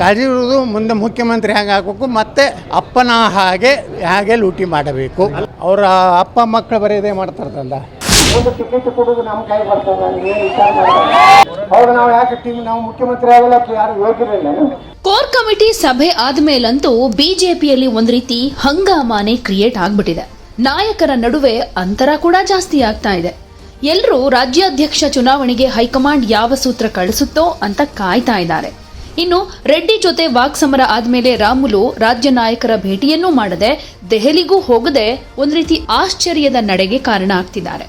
ಕಾಳಜಿ ಇರುವುದು ಮುಂದೆ ಮುಖ್ಯಮಂತ್ರಿ ಹೇಗೆ ಆಗಬೇಕು ಮತ್ತೆ ಅಪ್ಪನ ಹಾಗೆ ಹಾಗೆ ಲೂಟಿ ಮಾಡಬೇಕು. ಅವರ ಅಪ್ಪ ಮಕ್ಕಳು ಬರೆಯದೇ ಮಾಡ್ತಾರಲ್ಲ ಒಂದು ಟಿಕೆಟ್ ಕೊಡೋದು ನಮ್ಮ ಕೈ ಬರ್ತದೆ ನನಗೆ ಏನು ವಿಚಾರ ಮಾಡಿಲ್ಲ ಹೌದು ನಾವು ಯಾಕೆ ಟೀಮ್ ನಾವು ಮುಖ್ಯಮಂತ್ರಿ ಆಗಲ್ಲ ಯಾರು ಯೋಗ್ಯರಿಲ್ಲ. ಕೋರ್ ಕಮಿಟಿ ಸಭೆ ಆದ್ಮೇಲಂತೂ ಬಿಜೆಪಿಯಲ್ಲಿ ಒಂದ್ ರೀತಿ ಹಂಗಾಮಾನೆ ಕ್ರಿಯೇಟ್ ಆಗ್ಬಿಟ್ಟಿದೆ. ನಾಯಕರ ನಡುವೆ ಅಂತರ ಕೂಡ ಜಾಸ್ತಿ ಆಗ್ತಾ ಇದೆ. ಎಲ್ಲರೂ ರಾಜ್ಯಾಧ್ಯಕ್ಷ ಚುನಾವಣೆಗೆ ಹೈಕಮಾಂಡ್ ಯಾವ ಸೂತ್ರ ಕಳಿಸುತ್ತೋ ಅಂತ ಕಾಯ್ತಾ ಇದ್ದಾರೆ. ಇನ್ನು ರೆಡ್ಡಿ ಜೊತೆ ವಾಕ್ಸಮರ ಆದಮೇಲೆ ರಾಮುಲು ರಾಜ್ಯ ನಾಯಕರ ಭೇಟಿಯನ್ನೂ ಮಾಡದೆ ದೆಹಲಿಗೂ ಹೋಗದೆ ಒಂದು ರೀತಿ ಆಶ್ಚರ್ಯದ ನಡೆಗೆ ಕಾರಣ ಆಗ್ತಿದ್ದಾರೆ.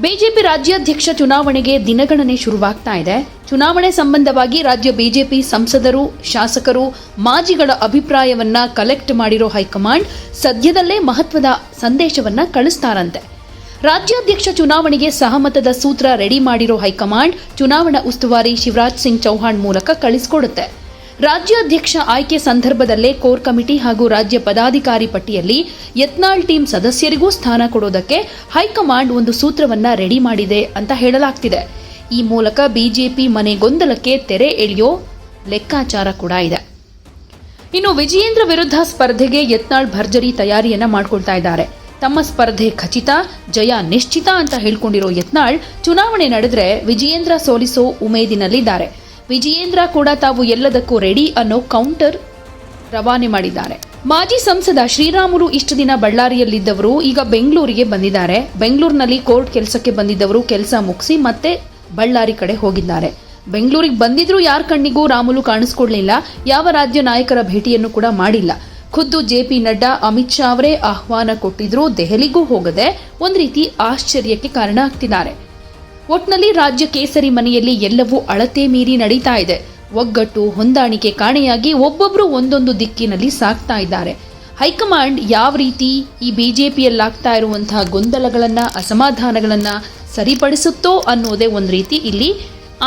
ಬಿಜೆಪಿ ರಾಜ್ಯಾಧ್ಯಕ್ಷ ಚುನಾವಣೆಗೆ ದಿನಗಣನೆ ಶುರುವಾಗ್ತಾ ಇದೆ. ಚುನಾವಣೆ ಸಂಬಂಧವಾಗಿ ರಾಜ್ಯ ಬಿಜೆಪಿ ಸಂಸದರು, ಶಾಸಕರು ಮಾಜಿಗಳ ಅಭಿಪ್ರಾಯವನ್ನ ಕಲೆಕ್ಟ್ ಮಾಡಿರೋ ಹೈಕಮಾಂಡ್ ಸದ್ಯದಲ್ಲೇ ಮಹತ್ವದ ಸಂದೇಶವನ್ನ ಕಳಿಸ್ತಾರಂತೆ. ರಾಜ್ಯಾಧ್ಯಕ್ಷ ಚುನಾವಣೆಗೆ ಸಹಮತದ ಸೂತ್ರ ರೆಡಿ ಮಾಡಿರೋ ಹೈಕಮಾಂಡ್ ಚುನಾವಣಾ ಉಸ್ತುವಾರಿ ಶಿವರಾಜ್ ಸಿಂಗ್ ಚೌಹಾಣ್ ಮೂಲಕ ಕಳಿಸಿಕೊಡುತ್ತೆ. ರಾಜ್ಯಾಧ್ಯಕ್ಷ ಆಯ್ಕೆ ಸಂದರ್ಭದಲ್ಲೇ ಕೋರ್ ಕಮಿಟಿ ಹಾಗೂ ರಾಜ್ಯ ಪದಾಧಿಕಾರಿ ಪಟ್ಟಿಯಲ್ಲಿ ಯತ್ನಾಳ್ ಟೀಮ್ ಸದಸ್ಯರಿಗೂ ಸ್ಥಾನ ಕೊಡೋದಕ್ಕೆ ಹೈಕಮಾಂಡ್ ಒಂದು ಸೂತ್ರವನ್ನ ರೆಡಿ ಮಾಡಿದೆ ಅಂತ ಹೇಳಲಾಗ್ತಿದೆ. ಈ ಮೂಲಕ ಬಿಜೆಪಿ ಮನೆ ಗೊಂದಲಕ್ಕೆ ತೆರೆ ಎಳೆಯೋ ಲೆಕ್ಕಾಚಾರ ಕೂಡ ಇದೆ. ಇನ್ನು ವಿಜಯೇಂದ್ರ ವಿರುದ್ಧ ಸ್ಪರ್ಧೆಗೆ ಯತ್ನಾಳ್ ಭರ್ಜರಿ ತಯಾರಿಯನ್ನ ಮಾಡ್ಕೊಳ್ತಾ ಇದ್ದಾರೆ. ತಮ್ಮ ಸ್ಪರ್ಧೆ ಖಚಿತ, ಜಯ ನಿಶ್ಚಿತ ಅಂತ ಹೇಳ್ಕೊಂಡಿರೋ ಯತ್ನಾಳ್ ಚುನಾವಣೆ ನಡೆದ್ರೆ ವಿಜಯೇಂದ್ರ ಸೋಲಿಸೋ ಉಮೇದಿನಲ್ಲಿದ್ದಾರೆ. ವಿಜಯೇಂದ್ರ ಕೂಡ ತಾವು ಎಲ್ಲದಕ್ಕೂ ರೆಡಿ ಅನ್ನೋ ಕೌಂಟರ್ ರವಾನೆ ಮಾಡಿದ್ದಾರೆ. ಮಾಜಿ ಸಂಸದ ಶ್ರೀರಾಮುಲು ಇಷ್ಟು ದಿನ ಬಳ್ಳಾರಿಯಲ್ಲಿದ್ದವರು ಈಗ ಬೆಂಗಳೂರಿಗೆ ಬಂದಿದ್ದಾರೆ. ಬೆಂಗಳೂರಿನಲ್ಲಿ ಕೋರ್ಟ್ ಕೆಲಸಕ್ಕೆ ಬಂದಿದ್ದವರು ಕೆಲಸ ಮುಗಿಸಿ ಮತ್ತೆ ಬಳ್ಳಾರಿ ಕಡೆ ಹೋಗಿದ್ದಾರೆ. ಬೆಂಗಳೂರಿಗೆ ಬಂದಿದ್ರು ಯಾರ ಕಣ್ಣಿಗೂ ರಾಮುಲು ಕಾಣಿಸ್ಕೊಳ್ಳಲಿಲ್ಲ ಯಾವ ರಾಜ್ಯ ನಾಯಕರ ಭೇಟಿಯನ್ನು ಕೂಡ ಮಾಡಿಲ್ಲ. ಖುದ್ದು ಜೆ ಪಿ ನಡ್ಡಾ ಅಮಿತ್ ಶಾ ಅವರೇ ಆಹ್ವಾನ ಕೊಟ್ಟಿದ್ರೂ. ದೆಹಲಿಗೂ ಹೋಗದೆ ಒಂದು ರೀತಿ ಆಶ್ಚರ್ಯಕ್ಕೆ ಕಾರಣ ಆಗ್ತಿದ್ದಾರೆ ಒಟ್ನಲ್ಲಿ ರಾಜ್ಯ ಕೇಸರಿ ಮನೆಯಲ್ಲಿ ಎಲ್ಲವೂ ಅಳತೆ ಮೀರಿ ನಡೀತಾ ಇದೆ. ಒಗ್ಗಟ್ಟು, ಹೊಂದಾಣಿಕೆ ಕಾಣೆಯಾಗಿ ಒಬ್ಬೊಬ್ರು ಒಂದೊಂದು ದಿಕ್ಕಿನಲ್ಲಿ ಸಾಕ್ತಾ ಇದ್ದಾರೆ. ಹೈಕಮಾಂಡ್ ಯಾವ ರೀತಿ ಈ ಬಿಜೆಪಿಯಲ್ಲಾಗ್ತಾ ಇರುವಂತಹ ಗೊಂದಲಗಳನ್ನ, ಅಸಮಾಧಾನಗಳನ್ನು ಸರಿಪಡಿಸುತ್ತೋ ಅನ್ನೋದೇ ಒಂದು ರೀತಿ ಇಲ್ಲಿ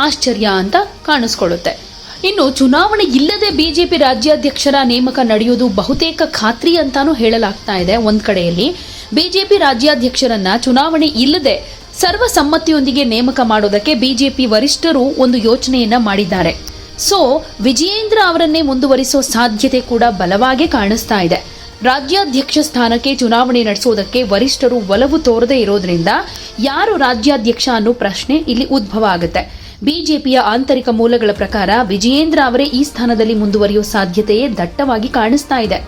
ಆಶ್ಚರ್ಯ ಅಂತ ಕಾಣಿಸ್ಕೊಳ್ಳುತ್ತೆ. ಇನ್ನು ಚುನಾವಣೆ ಇಲ್ಲದೆ ಬಿಜೆಪಿ ರಾಜ್ಯಾಧ್ಯಕ್ಷರ ನೇಮಕ ನಡೆಯುವುದು ಬಹುತೇಕ ಖಾತ್ರಿ ಅಂತಾನೂ ಹೇಳಲಾಗ್ತಾ ಇದೆ ಒಂದ್ ಕಡೆಯಲ್ಲಿ. ಬಿಜೆಪಿ ರಾಜ್ಯಾಧ್ಯಕ್ಷರನ್ನ ಚುನಾವಣೆ ಇಲ್ಲದೆ ಸರ್ವಸಮ್ಮತಿಯೊಂದಿಗೆ ನೇಮಕ ಮಾಡೋದಕ್ಕೆ ಬಿಜೆಪಿ ವರಿಷ್ಠರು ಒಂದು ಯೋಚನೆಯನ್ನ ಮಾಡಿದ್ದಾರೆ. ಸೊ, ವಿಜಯೇಂದ್ರ ಅವರನ್ನೇ ಮುಂದುವರಿಸೋ ಸಾಧ್ಯತೆ ಕೂಡ ಬಲವಾಗಿ ಕಾಣಿಸ್ತಾ ಇದೆ. ರಾಜ್ಯಾಧ್ಯಕ್ಷ ಸ್ಥಾನಕ್ಕೆ ಚುನಾವಣೆ ನಡೆಸೋದಕ್ಕೆ ವರಿಷ್ಠರು ಒಲವು ತೋರದೇ ಇರೋದ್ರಿಂದ ಯಾರು ರಾಜ್ಯಾಧ್ಯಕ್ಷ ಅನ್ನೋ ಪ್ರಶ್ನೆ ಇಲ್ಲಿ ಉದ್ಭವ ಆಗುತ್ತೆ. ಬಿಜೆಪಿಯ ಆಂತರಿಕ ಮೂಲಗಳ ಪ್ರಕಾರ ವಿಜಯೇಂದ್ರ ಅವರೇ ಈ ಸ್ಥಾನದಲ್ಲಿ ಮುಂದುವರಿಯುವ ಸಾಧ್ಯತೆಯೇ ದಟ್ಟವಾಗಿ ಕಾಣಿಸ್ತಾ ಇದೆ.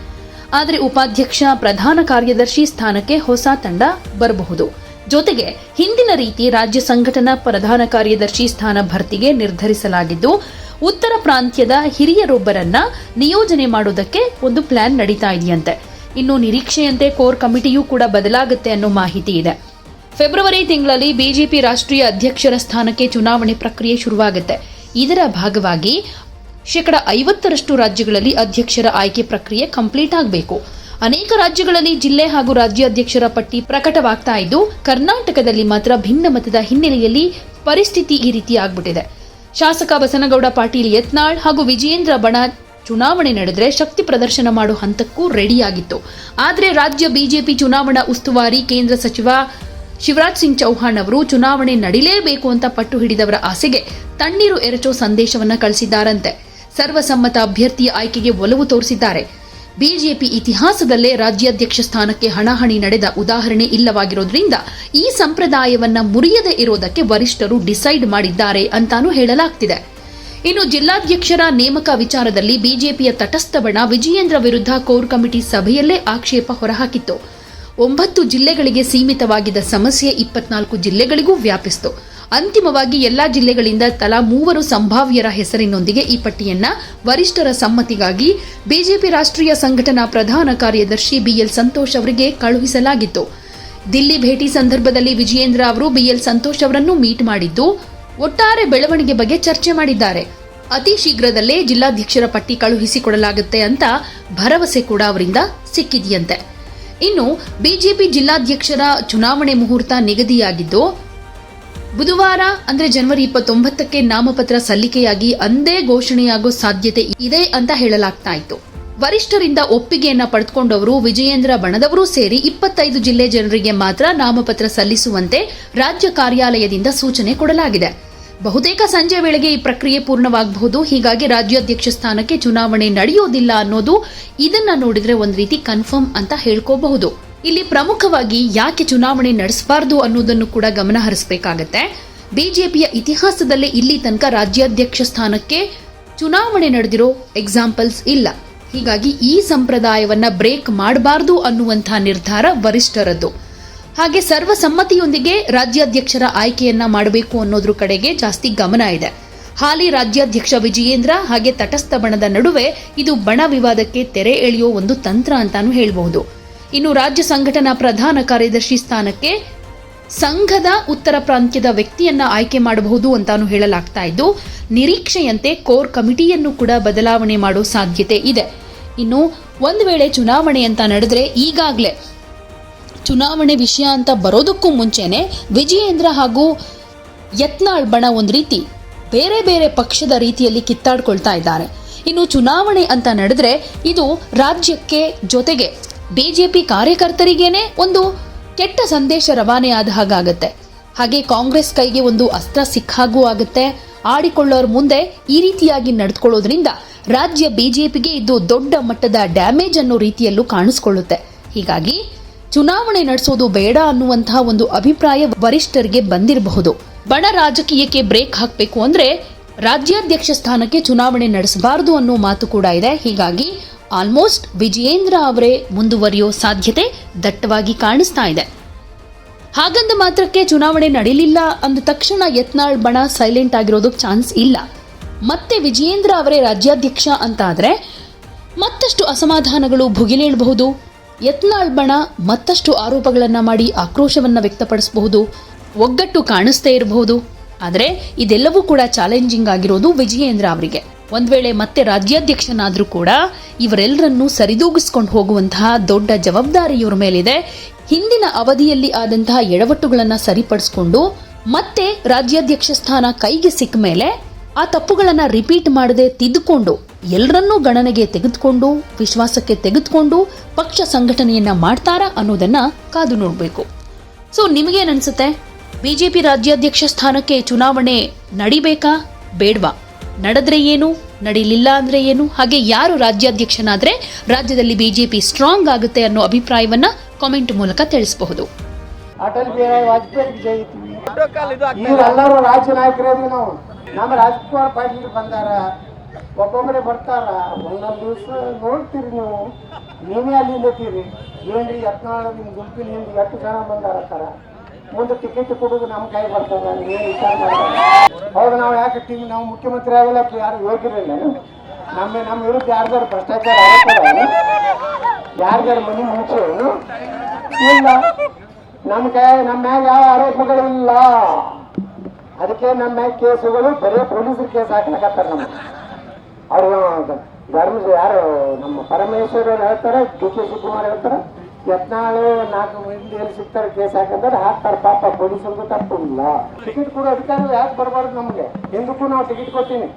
ಆದರೆ ಉಪಾಧ್ಯಕ್ಷ, ಪ್ರಧಾನ ಕಾರ್ಯದರ್ಶಿ ಸ್ಥಾನಕ್ಕೆ ಹೊಸ ತಂಡ ಬರಬಹುದು. ಜೊತೆಗೆ ಹಿಂದಿನ ರೀತಿ ರಾಜ್ಯ ಸಂಘಟನಾ ಪ್ರಧಾನ ಕಾರ್ಯದರ್ಶಿ ಸ್ಥಾನ ಭರ್ತಿಗೆ ನಿರ್ಧರಿಸಲಾಗಿದ್ದು, ಉತ್ತರ ಪ್ರಾಂತ್ಯದ ಹಿರಿಯರೊಬ್ಬರನ್ನ ನಿಯೋಜನೆ ಮಾಡೋದಕ್ಕೆ ಒಂದು ಪ್ಲಾನ್ ನಡೀತಾ ಇದೆಯಂತೆ. ಇನ್ನು ನಿರೀಕ್ಷೆಯಂತೆ ಕೋರ್ ಕಮಿಟಿಯೂ ಕೂಡ ಬದಲಾಗುತ್ತೆ ಅನ್ನೋ ಮಾಹಿತಿ ಇದೆ. ಫೆಬ್ರವರಿ ತಿಂಗಳಲ್ಲಿ ಬಿಜೆಪಿ ರಾಷ್ಟ್ರೀಯ ಅಧ್ಯಕ್ಷರ ಸ್ಥಾನಕ್ಕೆ ಚುನಾವಣೆ ಪ್ರಕ್ರಿಯೆ ಶುರುವಾಗುತ್ತೆ. ಇದರ ಭಾಗವಾಗಿ ಶೇಕಡ ಐವತ್ತರಷ್ಟು ರಾಜ್ಯಗಳಲ್ಲಿ ಅಧ್ಯಕ್ಷರ ಆಯ್ಕೆ ಪ್ರಕ್ರಿಯೆ ಕಂಪ್ಲೀಟ್ ಆಗಬೇಕು. ಅನೇಕ ರಾಜ್ಯಗಳಲ್ಲಿ ಜಿಲ್ಲೆ ಹಾಗೂ ರಾಜ್ಯಾಧ್ಯಕ್ಷರ ಪಟ್ಟಿ ಪ್ರಕಟವಾಗ್ತಾ ಇದ್ದು, ಕರ್ನಾಟಕದಲ್ಲಿ ಮಾತ್ರ ಭಿನ್ನ ಮತದ ಹಿನ್ನೆಲೆಯಲ್ಲಿ ಪರಿಸ್ಥಿತಿ ಈ ರೀತಿ ಆಗ್ಬಿಟ್ಟಿದೆ. ಶಾಸಕ ಬಸನಗೌಡ ಪಾಟೀಲ್ ಯತ್ನಾಳ್ ಹಾಗೂ ವಿಜಯೇಂದ್ರ ಬಣ ಚುನಾವಣೆ ನಡೆದರೆ ಶಕ್ತಿ ಪ್ರದರ್ಶನ ಮಾಡೋ ಹಂತಕ್ಕೂ ರೆಡಿಯಾಗಿತ್ತು. ಆದರೆ ರಾಜ್ಯ ಬಿಜೆಪಿ ಚುನಾವಣಾ ಉಸ್ತುವಾರಿ ಕೇಂದ್ರ ಸಚಿವ ಶಿವರಾಜ್ ಸಿಂಗ್ ಚೌಹಾಣ್ ಅವರು ಚುನಾವಣೆ ನಡಿಲೇಬೇಕು ಅಂತ ಪಟ್ಟು ಹಿಡಿದವರ ಆಸೆಗೆ ತಣ್ಣೀರು ಎರಚೋ ಸಂದೇಶವನ್ನ ಕಳಿಸಿದ್ದಾರಂತೆ. ಸರ್ವಸಮ್ಮತ ಅಭ್ಯರ್ಥಿಯ ಆಯ್ಕೆಗೆ ಒಲವು ತೋರಿಸಿದ್ದಾರೆ. ಬಿಜೆಪಿ ಇತಿಹಾಸದಲ್ಲೇ ರಾಜ್ಯಾಧ್ಯಕ್ಷ ಸ್ಥಾನಕ್ಕೆ ಹಣಾಹಣಿ ನಡೆದ ಉದಾಹರಣೆ ಇಲ್ಲವಾಗಿರೋದ್ರಿಂದ ಈ ಸಂಪ್ರದಾಯವನ್ನ ಮುರಿಯದೇ ಇರೋದಕ್ಕೆ ವರಿಷ್ಠರು ಡಿಸೈಡ್ ಮಾಡಿದ್ದಾರೆ ಅಂತಾನೂ ಹೇಳಲಾಗ್ತಿದೆ. ಇನ್ನು ಜಿಲ್ಲಾಧ್ಯಕ್ಷರ ನೇಮಕ ವಿಚಾರದಲ್ಲಿ ಬಿಜೆಪಿಯ ತಟಸ್ಥ ಬಣ ವಿರುದ್ಧ ಕೋರ್ ಕಮಿಟಿ ಸಭೆಯಲ್ಲೇ ಆಕ್ಷೇಪ ಹೊರಹಾಕಿತ್ತು. ಒಂಬತ್ತು ಜಿಲ್ಲೆಗಳಿಗೆ ಸೀಮಿತವಾಗಿದ್ದ ಸಮಸ್ಯೆ ಇಪ್ಪತ್ನಾಲ್ಕು ಜಿಲ್ಲೆಗಳಿಗೂ ವ್ಯಾಪಿಸಿತು. ಅಂತಿಮವಾಗಿ ಎಲ್ಲಾ ಜಿಲ್ಲೆಗಳಿಂದ ತಲಾ ಮೂವರು ಸಂಭಾವ್ಯರ ಹೆಸರಿನೊಂದಿಗೆ ಈ ಪಟ್ಟಿಯನ್ನ ವರಿಷ್ಠರ ಸಮ್ಮತಿಗಾಗಿ ಬಿಜೆಪಿ ರಾಷ್ಟ್ರೀಯ ಸಂಘಟನಾ ಪ್ರಧಾನ ಕಾರ್ಯದರ್ಶಿ ಬಿಎಲ್ ಸಂತೋಷ್ ಅವರಿಗೆ ಕಳುಹಿಸಲಾಗಿತ್ತು. ದಿಲ್ಲಿ ಭೇಟಿ ಸಂದರ್ಭದಲ್ಲಿ ವಿಜಯೇಂದ್ರ ಅವರು ಬಿಎಲ್ ಸಂತೋಷ್ ಅವರನ್ನು ಮೀಟ್ ಮಾಡಿದ್ದು, ಒಟ್ಟಾರೆ ಬೆಳವಣಿಗೆ ಬಗ್ಗೆ ಚರ್ಚೆ ಮಾಡಿದ್ದಾರೆ. ಅತಿ ಶೀಘ್ರದಲ್ಲೇ ಜಿಲ್ಲಾಧ್ಯಕ್ಷರ ಪಟ್ಟಿ ಕಳುಹಿಸಿಕೊಡಲಾಗುತ್ತೆ ಅಂತ ಭರವಸೆ ಕೂಡ ಅವರಿಂದ ಸಿಕ್ಕಿದೆಯಂತೆ. ಇನ್ನು ಬಿಜೆಪಿ ಜಿಲ್ಲಾಧ್ಯಕ್ಷರ ಚುನಾವಣೆ ಮುಹೂರ್ತ ನಿಗದಿಯಾಗಿದ್ದು, ಬುಧವಾರ, ಅಂದ್ರೆ ಜನವರಿ ಇಪ್ಪತ್ತೊಂಬತ್ತಕ್ಕೆ ನಾಮಪತ್ರ ಸಲ್ಲಿಕೆಯಾಗಿ ಅಂದೇ ಘೋಷಣೆಯಾಗೋ ಸಾಧ್ಯತೆ ಇದೆ ಅಂತ ಹೇಳಲಾಗ್ತಾ ಇತ್ತು ವರಿಷ್ಠರಿಂದ ಒಪ್ಪಿಗೆಯನ್ನ ಪಡೆದುಕೊಂಡವರು ವಿಜಯೇಂದ್ರ ಬಣದವರು ಸೇರಿ ಇಪ್ಪತ್ತೈದು ಜಿಲ್ಲೆ ಜನರಿಗೆ ಮಾತ್ರ ನಾಮಪತ್ರ ಸಲ್ಲಿಸುವಂತೆ ರಾಜ್ಯ ಕಾರ್ಯಾಲಯದಿಂದ ಸೂಚನೆ ಕೊಡಲಾಗಿದೆ. ಬಹುತೇಕ ಸಂಜೆ ವೇಳೆಗೆ ಈ ಪ್ರಕ್ರಿಯೆ ಪೂರ್ಣವಾಗಬಹುದು. ಹೀಗಾಗಿ ರಾಜ್ಯಾಧ್ಯಕ್ಷ ಸ್ಥಾನಕ್ಕೆ ಚುನಾವಣೆ ನಡೆಯೋದಿಲ್ಲ ಅನ್ನೋದು ಇದನ್ನ ನೋಡಿದ್ರೆ ಒಂದ್ ರೀತಿ ಕನ್ಫರ್ಮ್ ಅಂತ ಹೇಳ್ಕೋಬಹುದು. ಇಲ್ಲಿ ಪ್ರಮುಖವಾಗಿ ಯಾಕೆ ಚುನಾವಣೆ ನಡೆಸಬಾರದು ಅನ್ನೋದನ್ನು ಕೂಡ ಗಮನ ಹರಿಸಬೇಕಾಗತ್ತೆ. ಬಿಜೆಪಿಯ ಇತಿಹಾಸದಲ್ಲೇ ಇಲ್ಲಿ ತನಕ ರಾಜ್ಯಾಧ್ಯಕ್ಷ ಸ್ಥಾನಕ್ಕೆ ಚುನಾವಣೆ ನಡೆದಿರೋ ಎಕ್ಸಾಂಪಲ್ಸ್ ಇಲ್ಲ. ಹೀಗಾಗಿ ಈ ಸಂಪ್ರದಾಯವನ್ನ ಬ್ರೇಕ್ ಮಾಡಬಾರದು ಅನ್ನುವಂಥ ನಿರ್ಧಾರ ವರಿಷ್ಠರದ್ದು. ಹಾಗೆ ಸರ್ವಸಮ್ಮತಿಯೊಂದಿಗೆ ರಾಜ್ಯಾಧ್ಯಕ್ಷರ ಆಯ್ಕೆಯನ್ನ ಮಾಡಬೇಕು ಅನ್ನೋದ್ರ ಕಡೆಗೆ ಜಾಸ್ತಿ ಗಮನ ಇದೆ. ಹಾಲಿ ರಾಜ್ಯಾಧ್ಯಕ್ಷ ವಿಜಯೇಂದ್ರ ಹಾಗೆ ತಟಸ್ಥ ಬಣದ ನಡುವೆ ಇದು ಬಣ ವಿವಾದಕ್ಕೆ ತೆರೆ ಎಳೆಯೋ ಒಂದು ತಂತ್ರ ಅಂತಾನು ಹೇಳಬಹುದು. ಇನ್ನು ರಾಜ್ಯ ಸಂಘಟನಾ ಪ್ರಧಾನ ಕಾರ್ಯದರ್ಶಿ ಸ್ಥಾನಕ್ಕೆ ಸಂಘದ ಉತ್ತರ ಪ್ರಾಂತ್ಯದ ವ್ಯಕ್ತಿಯನ್ನ ಆಯ್ಕೆ ಮಾಡಬಹುದು ಅಂತಾನು ಹೇಳಲಾಗ್ತಾ ಇದ್ದು, ನಿರೀಕ್ಷೆಯಂತೆ ಕೋರ್ ಕಮಿಟಿಯನ್ನು ಕೂಡ ಬದಲಾವಣೆ ಮಾಡೋ ಸಾಧ್ಯತೆ ಇದೆ. ಇನ್ನು ಒಂದು ವೇಳೆ ಚುನಾವಣೆ ಅಂತ ನಡೆದ್ರೆ ಈಗಾಗಲೇ ಚುನಾವಣೆ ವಿಷಯ ಅಂತ ಬರೋದಕ್ಕೂ ಮುಂಚೆನೆ ವಿಜಯೇಂದ್ರ ಹಾಗೂ ಯತ್ನಾಳ್ ಬಣ ಒಂದು ರೀತಿ ಬೇರೆ ಬೇರೆ ಪಕ್ಷದ ರೀತಿಯಲ್ಲಿ ಕಿತ್ತಾಡ್ಕೊಳ್ತಾ ಇದ್ದಾರೆ. ಇನ್ನು ಚುನಾವಣೆ ಅಂತ ನಡೆದ್ರೆ ಇದು ರಾಜ್ಯಕ್ಕೆ ಜೊತೆಗೆ ಬಿಜೆಪಿ ಕಾರ್ಯಕರ್ತರಿಗೇನೆ ಒಂದು ಕೆಟ್ಟ ಸಂದೇಶ ರವಾನೆ ಆದ ಹಾಗಾಗತ್ತೆ. ಹಾಗೆ ಕಾಂಗ್ರೆಸ್ ಕೈಗೆ ಒಂದು ಅಸ್ತ್ರ ಸಿಕ್ಕ ಹಾಗೂ ಆಗುತ್ತೆ. ಆಡಿಕೊಳ್ಳೋರ ಮುಂದೆ ಈ ರೀತಿಯಾಗಿ ನಡೆದುಕೊಳ್ಳೋದ್ರಿಂದ ರಾಜ್ಯ ಬಿಜೆಪಿಗೆ ಇದು ದೊಡ್ಡ ಮಟ್ಟದ ಡ್ಯಾಮೇಜ್ ಅನ್ನೋ ರೀತಿಯಲ್ಲೂ ಕಾಣಿಸ್ಕೊಳ್ಳುತ್ತೆ. ಹೀಗಾಗಿ ಚುನಾವಣೆ ನಡೆಸೋದು ಬೇಡ ಅನ್ನುವಂತಹ ಒಂದು ಅಭಿಪ್ರಾಯ ವರಿಷ್ಠರಿಗೆ ಬಂದಿರಬಹುದು. ಬಣ ರಾಜಕೀಯಕ್ಕೆ ಬ್ರೇಕ್ ಹಾಕಬೇಕು ಅಂದ್ರೆ ರಾಜ್ಯಾಧ್ಯಕ್ಷ ಸ್ಥಾನಕ್ಕೆ ಚುನಾವಣೆ ನಡೆಸಬಾರದು ಅನ್ನೋ ಮಾತು ಕೂಡ ಇದೆ. ಹೀಗಾಗಿ ಆಲ್ಮೋಸ್ಟ್ ವಿಜಯೇಂದ್ರ ಅವರೇ ಮುಂದುವರಿಯೋ ಸಾಧ್ಯತೆ ದಟ್ಟವಾಗಿ ಕಾಣಿಸ್ತಾ ಇದೆ. ಹಾಗಂದ ಮಾತ್ರಕ್ಕೆ ಚುನಾವಣೆ ನಡೀಲಿಲ್ಲ ಅಂದ ತಕ್ಷಣ ಯತ್ನಾಳ್ ಬಣ ಸೈಲೆಂಟ್ ಆಗಿರೋದಕ್ಕೆ ಚಾನ್ಸ್ ಇಲ್ಲ. ಮತ್ತೆ ವಿಜಯೇಂದ್ರ ಅವರೇ ರಾಜ್ಯಾಧ್ಯಕ್ಷ ಅಂತ ಆದ್ರೆ ಮತ್ತಷ್ಟು ಅಸಮಾಧಾನಗಳು ಭುಗಿಲೇಳಬಹುದು. ಯತ್ನಾಳ್ ಬಣ ಮತ್ತಷ್ಟು ಆರೋಪಗಳನ್ನು ಮಾಡಿ ಆಕ್ರೋಶವನ್ನು ವ್ಯಕ್ತಪಡಿಸಬಹುದು, ಒಗ್ಗಟ್ಟು ಕಾಣಿಸ್ತೇ ಇರಬಹುದು. ಆದರೆ ಇದೆಲ್ಲವೂ ಕೂಡ ಚಾಲೆಂಜಿಂಗ್ ಆಗಿರೋದು ವಿಜಯೇಂದ್ರ ಅವರಿಗೆ. ಒಂದು ವೇಳೆ ಮತ್ತೆ ರಾಜ್ಯಾಧ್ಯಕ್ಷನಾದರೂ ಕೂಡ ಇವರೆಲ್ಲರನ್ನು ಸರಿದೂಗಿಸ್ಕೊಂಡು ಹೋಗುವಂತಹ ದೊಡ್ಡ ಜವಾಬ್ದಾರಿ ಇವರ ಮೇಲಿದೆ. ಹಿಂದಿನ ಅವಧಿಯಲ್ಲಿ ಆದಂತಹ ಎಡವಟ್ಟುಗಳನ್ನು ಸರಿಪಡಿಸ್ಕೊಂಡು ಮತ್ತೆ ರಾಜ್ಯಾಧ್ಯಕ್ಷ ಸ್ಥಾನ ಕೈಗೆ ಸಿಕ್ಕ ಮೇಲೆ ಆ ತಪ್ಪುಗಳನ್ನು ರಿಪೀಟ್ ಮಾಡದೆ ತಿದ್ದುಕೊಂಡು ಎಲ್ಲರನ್ನೂ ಗಣನೆಗೆ ತೆಗೆದುಕೊಂಡು ವಿಶ್ವಾಸಕ್ಕೆ ತೆಗೆದುಕೊಂಡು ಪಕ್ಷ ಸಂಘಟನೆಯನ್ನ ಮಾಡ್ತಾರಾ ಅನ್ನೋದನ್ನ ಕಾದು ನೋಡಬೇಕು. ಸೊ ನಿಮಗೇನ್ ಅನ್ಸುತ್ತೆ? ಬಿಜೆಪಿ ರಾಜ್ಯಾಧ್ಯಕ್ಷ ಸ್ಥಾನಕ್ಕೆ ಚುನಾವಣೆ ನಡಿಬೇಕಾ? ಬೇಡ್ವಾ? ನಡೆದ್ರೆ ಏನು? ನಡೀಲಿಲ್ಲ ಅಂದ್ರೆ ಏನು? ಹಾಗೆ ಯಾರು ರಾಜ್ಯಾಧ್ಯಕ್ಷನಾದ್ರೆ ರಾಜ್ಯದಲ್ಲಿ ಬಿಜೆಪಿ ಸ್ಟ್ರಾಂಗ್ ಆಗುತ್ತೆ ಅನ್ನೋ ಅಭಿಪ್ರಾಯವನ್ನ ಕಾಮೆಂಟ್ ಮೂಲಕ ತಿಳಿಸಬಹುದು. ಅಟಲ್ ಬಿಹಾರಿ ವಾಜಪೇಯಿ ರಾಜ್ಯ ನಾಯಕರೇ ನಾವು. ನಮ್ಮ ರಾಜ್ಕುಮಾರ್ ಪಾಟೀಲ್ ಬಂದಾರ. ಒಬ್ಬೊಬ್ಬರೇ ಬರ್ತಾರ, ಒಂದೊಂದು ದಿವಸ ನೋಡ್ತೀರಿ ನೀವು. ನೀವೇ ಅಲ್ಲಿ ನಿಲ್ಲತ್ತೀರಿ ಏನ್ರಿ ಯತ್ನಾಳ ನಿಮ್ಮ ಗುಂಪಿನ ಹಿಂದೆ ಎಷ್ಟು ಜನ ಬಂದಾರತ್ತಾರ ಮುಂದೆ ಟಿಕೆಟ್ ಕೊಡೋದು ನಮ್ಮ ಕೈ ಬರ್ತದ ಏನು ವಿಚಾರ ಮಾಡ್ತಾರೆ ಹೌದು, ನಾವು ಯಾಕೆ ಟೀಮ್ ನಾವು ಮುಖ್ಯಮಂತ್ರಿ ಆಗಲಕ್ಕೆ ಯಾರು ಯೋಗ್ಯರಿಲ್ಲ ನಮ್ಮ ನಮ್ಮ ವಿರುದ್ಧ ಯಾರ್ದಾರು ಭ್ರಷ್ಟಾಚಾರ ಆಗ್ತಾರೆ ಯಾರ್ದಾರು ಮನೆ ಮುಂಚೆ ಇಲ್ಲ. ನಮ್ಮ ಕೈ ನಮ್ಮ ಮ್ಯಾಗ ಯಾವ ಆರೋಪಗಳಿಲ್ಲ ಅದಕ್ಕೆ ನಮ್ಮ ಕೇಸುಗಳು, ಬರೀ ಪೊಲೀಸರು ಕೇಸ್ ಹಾಕ್ಲಕತ್ತಾರ ನಮ್ಮ ಅವರು ಧರ್ಮದ ಯಾರು ನಮ್ಮ ಪರಮೇಶ್ವರರು ಹೇಳ್ತಾರೆ ಡಿ ಕೆ ಶಿವಕುಮಾರ್ ಹೇಳ್ತಾರೆ ಯತ್ನಾಳು ನಾಲ್ಕು ಮಂದಿ ಎಲ್ಲಿ ಸಿಗ್ತಾರೆ ಕೇಸ್ ಹಾಕಂದ್ರೆ ಹಾಕ್ತಾರೆ, ಪಾಪ ಪೊಲೀಸರಿಗೂ ತಪ್ಪು ಇಲ್ಲ. ಟಿಕೆಟ್ ಕೂಡ ಅಧಿಕಾರ ಯಾಕೆ ಬರಬಾರ್ದು ನಮಗೆ? ಹಿಂದಕ್ಕೂ ನಾವು ಟಿಕೆಟ್ ಕೊಡ್ತೀನಿ.